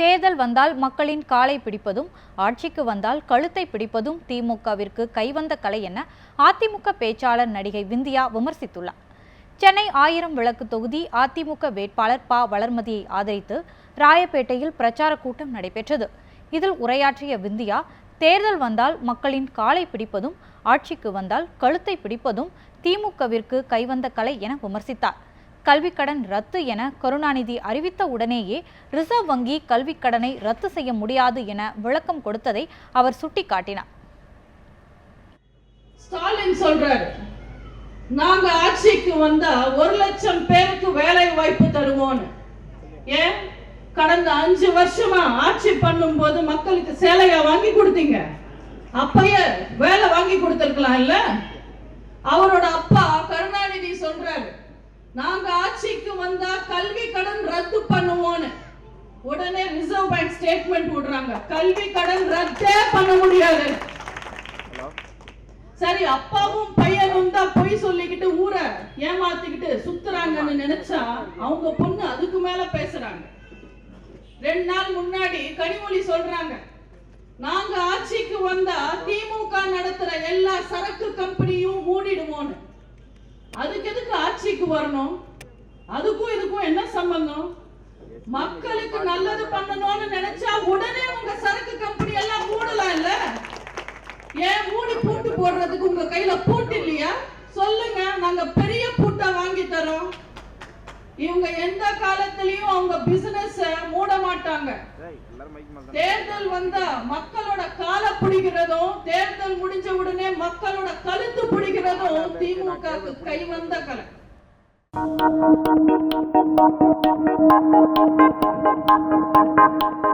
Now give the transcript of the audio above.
தேர்தல் வந்தால் மக்களின் காலை பிடிப்பதும் ஆட்சிக்கு வந்தால் கழுத்தை பிடிப்பதும் திமுகவிற்கு கைவந்த கலை என அதிமுக பேச்சாளர் நடிகை விந்தியா விமர்சித்துள்ளார். சென்னை ஆயிரம் விளக்கு தொகுதி அதிமுக வேட்பாளர் ப. வளர்மதியை ஆதரித்து ராயப்பேட்டையில் பிரச்சார கூட்டம் நடைபெற்றது. இதில் உரையாற்றிய விந்தியா தேர்தல் வந்தால் மக்களின் காலை பிடிப்பதும் ஆட்சிக்கு வந்தால் கழுத்தை பிடிப்பதும் திமுகவிற்கு கைவந்த கலை என விமர்சித்தார். கல்விக்கடன் ரத்து என கருணாநிதி அறிவித்த உடனேயே ரிசர்வ் வங்கி கல்விக்கடனை ரத்து செய்ய முடியாது என விளக்கம் கொடுத்ததை அவர் சுட்டிக்காட்டினார். ஸ்டாலின் சொல்றாரு நாங்க ஆட்சிக்கு வந்தா ஒரு லட்சம் பேருக்கு வேலை வாய்ப்பு தருவோம்னு ஏன்? கடந்த அஞ்சு வருஷமா ஆட்சி பண்ணும் போது மக்களுக்கு சேலையா வாங்கி கொடுத்தீங்க. அப்பயே வேலை வாங்கி கொடுத்திருக்கலாம் இல்ல அவரோட அப்பா நாங்க ஆட்சிக்கு வந்தா கல்வி கடன் ரத்து பண்ணுவோம்னு உடனே ரிசர்வ் பேங்க் ஸ்டேட்மெண்ட் விடுறாங்க கல்வி கடன் ரத்தே பண்ண முடியாது. சரி அப்பாவும் பையனும் தான் பொய் சொல்லிக்கிட்டு ஊரை ஏமாத்திக்கிட்டு சுத்துறாங்கன்னு நினைச்சா அவங்க பொண்ணு அதுக்கு மேல பேசுறாங்க. ரெண்டு நாள் முன்னாடி கனிமொழி சொல்றாங்க. நாங்க ஆட்சிக்கு வந்தா திமுக நடத்துற எல்லா சரக்கு கம்பெனியும் மூடிடுவோம்னு எதுக்கு ஆட்சிக்கு வரணும்? அதுக்கும் இதுக்கும் என்ன சம்பந்தம்? மக்களுக்கு நல்லது பண்ணணும்னு நினைச்சா உடனே உங்க சரக்கு கம்பெனி எல்லாம் மூடலாம் இல்ல? ஏன் மூடி பூட்டு போடுறதுக்கு உங்க கையில பூட்டு இல்லையா? சொல்லுங்க நாங்க பெரிய பூட்டை வாங்கி தரோம். இவங்க எந்த காலத்திலயும் அவங்க பிசினஸ் மூட மாட்டாங்க. தேர்தல் வந்தா மக்களோட கால பிடிக்கிறதும் தேர்தல் முடிஞ்ச உடனே மக்களோட கழுத்து பிடிக்கிறதும் திமுக கை வந்த கலை. Thank you.